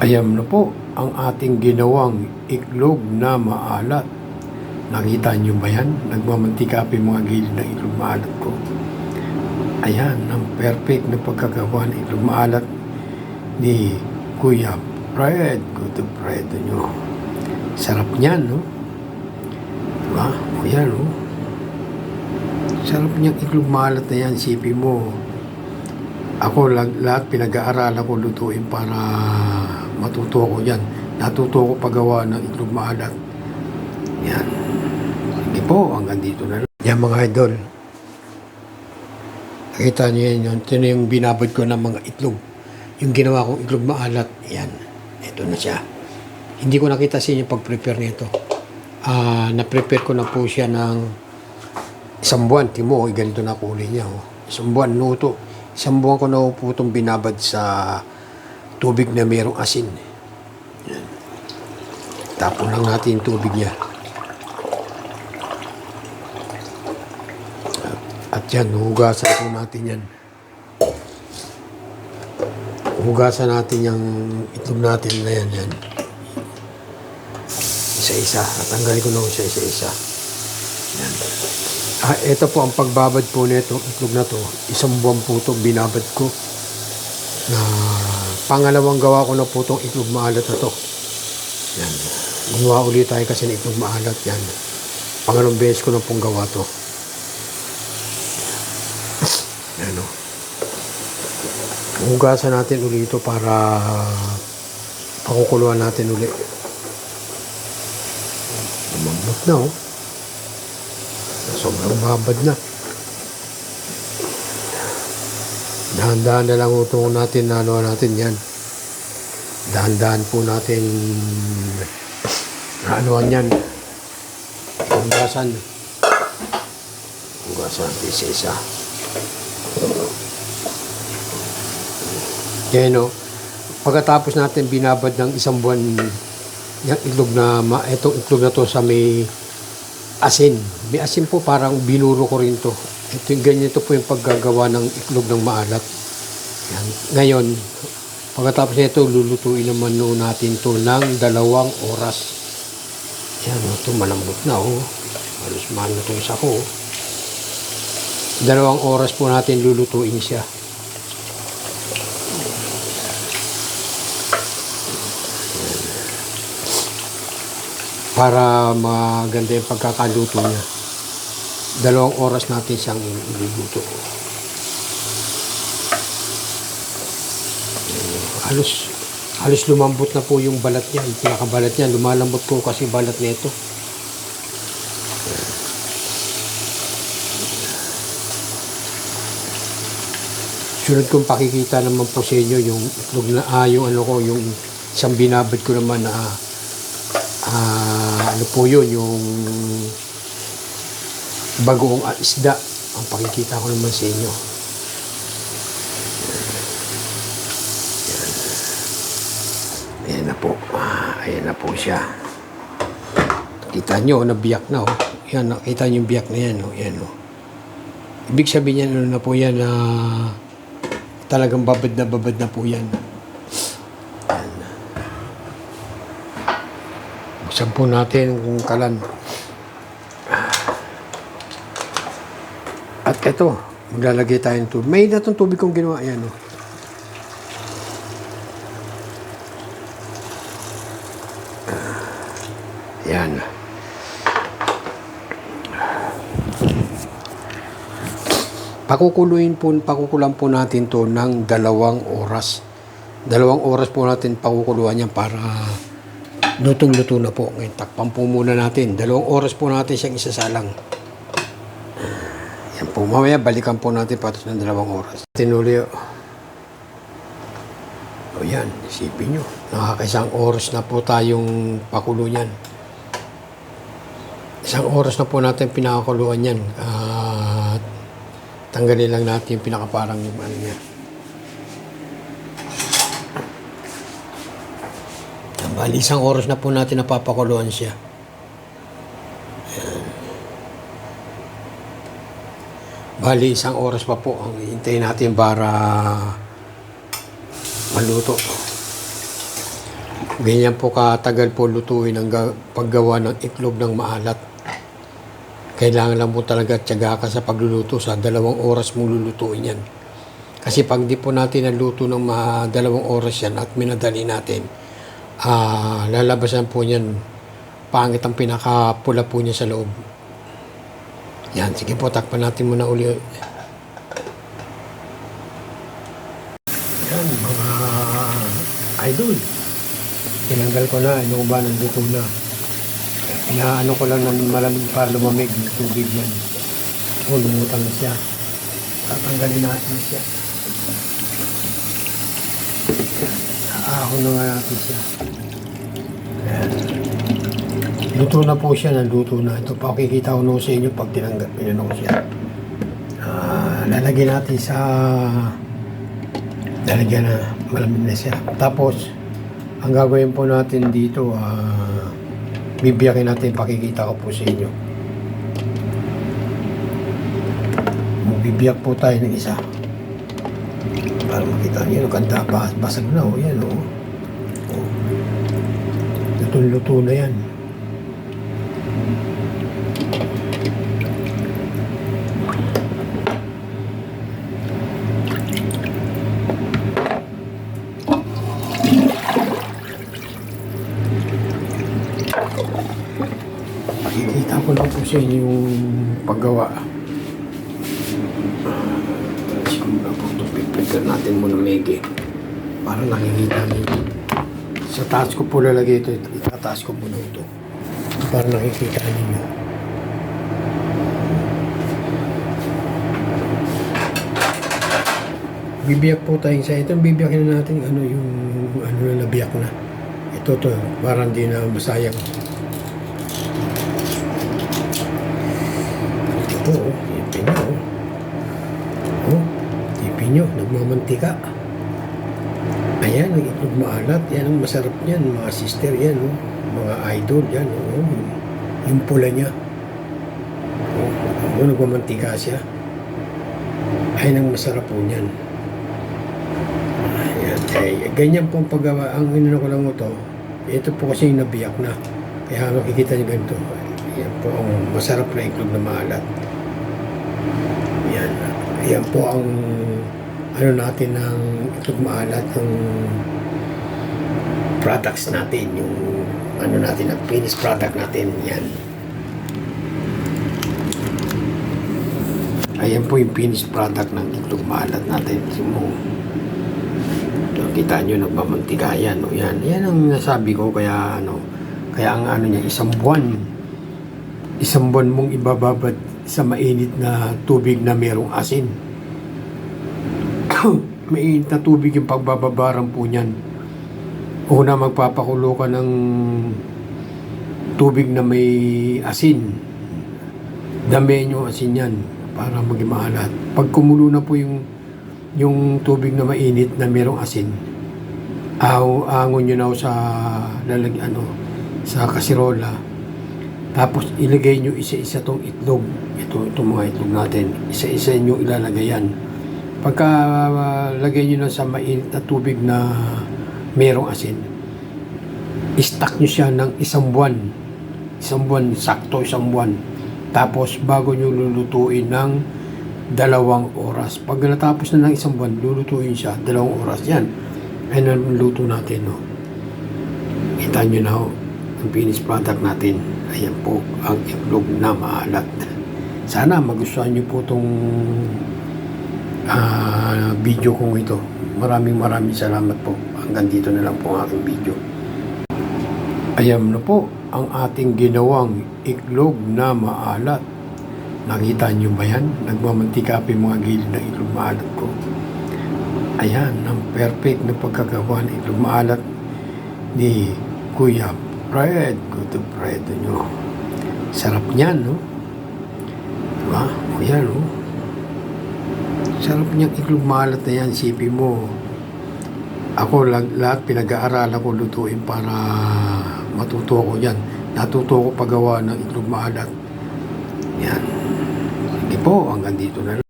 Ayan na po ang ating ginawang iklog na maalat. Nakita niyo ba yan? Nagmamantika pa yung mga gilid ng iklog maalat ko. Ayan, ang perfect na pagkagawa ng iklog maalat ni Kuya Fred. Good Fred nyo. Sarap niyan, no? Diba? O yan, no? Sarap niyang iklog maalat na yan. Sipin mo, ako lahat pinag-aaralan ko lutuin para matuto ko yan. Natuto ko paggawa ng itlog maalat. Yan. Sige po, hanggang dito na lang. Yan mga idol. Nakita niyo yan yun. Ito yung binabad ko ng mga itlog. Yung ginawa kong itlog maalat. Yan. Ito na siya. Hindi ko nakita sa inyo pag-prepare nito. Ah, na-prepare ko na po siya ng isang buwan. Timo, ganito na kulay niya. Oh. Isang buwan, luto. Isang buwan ko na po itong binabad sa tubig na mayroong asin. Yan. Tapon lang natin yung tubig niya. At, at yan, hugasan po natin yan. Hugasan natin yung itlog natin na yan. yan. Isa-isa. At tanggalin ko na siya isa-isa. Yan. Ah, ito po ang pagbabad po nito, itlog na to. Isang buwan po ito binabad ko. Na pangalawang gawa ko na po itong itlog maalat na to. Yan. Gumawa ulit tayo kasi ng itlog maalat yan. Pangalawang beses ko na pong gawa to. Yan o. Hugasan natin ulit ito para pakukuluan natin ulit. Lumambot na oh. Sobrang babad na. Dahan-dahan na lang utong natin na ano natin yan. Dahan-dahan po natin na anuhan yan. Hugasan. Hugasan isa-isa. Yan o. Pagkatapos natin binabad ng isang buwan yung itlog na, itong itlog na to sa may asin. May asin po parang binuro ko rin to. Ito yung ganyan ito po yung paggagawa ng itlog ng maalat. Yan. Ngayon, pagkatapos nito, lulutuin naman no natin to ng dalawang oras. Yan, oh, ito malambot na oh. Halos mahal na ito isa ko. oh. Dalawang oras po natin lulutuin siya. para maganda yung pagkakaluto niya. Dalawang oras natin siyang iluluto. Halos, halos lumambot na po yung balat niya. Yung pinakabalat niya, lumalambot po kasi balat nito. Sunod kong pakikita naman po sa inyo yung itlog na, ah, yung ano ko, yung isang binabad ko naman na Ah, ano po yun, yung bagoong isda. Ang pakikita ko naman sa inyo. Yan. Ayan na po. Ah, ayan na po siya. Kita nyo, nabiyak na oh. Yan, nakita nyo yung biyak na yan oh. Yan oh. Ibig sabihin yan, ano na po yan na talagang babad na babad na po yan. Buksan po natin kung kalan. Ito, maglalagay tayo ng tubig. May na itong tubig kong ginawa. Ayan, oh. Yan. Pakukuluin po, pakukulan po natin to ng dalawang oras. Dalawang oras po natin pakukuluan yan para lutong-luto na po. Ngayon, takpan po muna natin. Dalawang oras po natin siyang isasalang. Yan po. Mamaya, balikan po natin patos ng dalawang oras. Tinuli. O yan, isipin nyo. Nakakaisang oras na po tayong pakulo niyan. Isang oras na po natin pinakakuluan yan. At tanggalin lang natin yung pinakaparang yung ano niya. Bali, isang oras na po natin napapakuluan siya. Bali, isang oras pa po ang hintayin natin para maluto. Ganyan po katagal po lutuin ang ga- paggawa ng itlog ng maalat. Kailangan lang po talaga tiyaga ka sa pagluluto sa dalawang oras mong lulutuin yan. Kasi pag di po natin naluto ng mga dalawang oras yan at minadali natin, ah lalabasan po niyan pangit ang pinakapula po niya sa loob. Yan, sige po, takpan natin muna uli. Yan, mga idol. Tinanggal ko na, ano ba, nandito na. Inaano ko lang ng malamig para lumamig yung tubig yan. O, lumutang na siya. Tatanggalin natin siya. Aahon na nga natin siya. Ayan. Luto na po siya, naluto na. Ito pa, kikita ko sa inyo pag tinanggal, pinano ko siya. Ah, lalagyan natin sa lalagyan na malamig na siya. Tapos, ang gagawin po natin dito, ah, bibiyakin natin, pakikita ko po sa inyo. Magbibiyak po tayo ng isa. Para makita niyo, ganda pa, basag na, oh, yan, oh. oh. Lutong-luto na yan. Pakikita ko lang po sa inyo yung paggawa. Siguro po ito, pipigil natin muna megi. Para nakikita niyo. Sa taas ko po lalagay ito. Itataas ko muna ito. Para nakikita niyo. Bibiyak po tayo sa ito. Bibiyakin na natin ano yung ano na nabiyak na. Ito to, para hindi na masayang. Ito, oh, ipin nyo. Oh, oh ipin nyo, nagmamantika. Ayan, ang itlog maalat. Yan ang masarap niyan, mga sister yan. Oh. Mga idol yan. Oh. Yung pula niya. Oh, nagmamantika siya. Ayan ang masarap po niyan. Ayan. Eh, ganyan po ang paggawa. Ang inano ko lang mo to, ito po kasi yung nabiyak na. Kaya makikita niyo ganito. Yan po ang masarap na itlog na maalat. Yan. Yan po ang ano natin ng itlog maalat ng products natin. Yung ano natin, ang finished product natin. Yan. Ayan po yung finished product ng itlog maalat natin. Sumo. So, kita nyo, nagmamantika yan. O, yan. Yan ang nasabi ko. Kaya, ano, kaya ang ano niya, isang buwan. Isang buwan mong ibababad sa mainit na tubig na merong asin. mainit na tubig yung pagbababaran po niyan. Una, magpapakulo ka ng tubig na may asin. Damihan yung asin yan para maging maalat. Pag kumulo na po yung yung tubig na mainit na merong asin, aw angon nyo na sa lalag ano sa kasirola. Tapos ilagay nyo isa-isa tong itlog. Ito itong mga itlog natin. Isa-isa nyo ilalagay yan. Pagka uh, lagay nyo na sa mainit na tubig na merong asin, i-stack nyo siya ng isang buwan. Isang buwan, sakto isang buwan. Tapos bago nyo lulutuin ng dalawang oras. Pag natapos na ng isang buwan, lulutuin siya, dalawang oras yan. Ayun ang luto natin, no. Kita nyo na, ho, ang finished product natin. Ayan po, ang itlog na maalat. Sana magustuhan nyo po itong ah, video kong ito. Maraming maraming salamat po. Hanggang dito na lang po ang aking video. Ayan na po ang ating ginawang iklog na maalat. Nakita nyo ba yan? Nagmamantika pa yung mga gilid ng itlog maalat ko. Ayan, ang perfect na pagkagawa ng itlog maalat ni Kuya Fred. Good Fred nyo. Sarap niyan, no? Diba? Yan, no? Sarap niyang itlog maalat na yan. Sipi mo, ako lahat, lahat pinag-aaralan ko lutuin para matuto ko yan. Natuto ko paggawa ng itlog maalat. Yan. Sige po, hanggang dito na lang.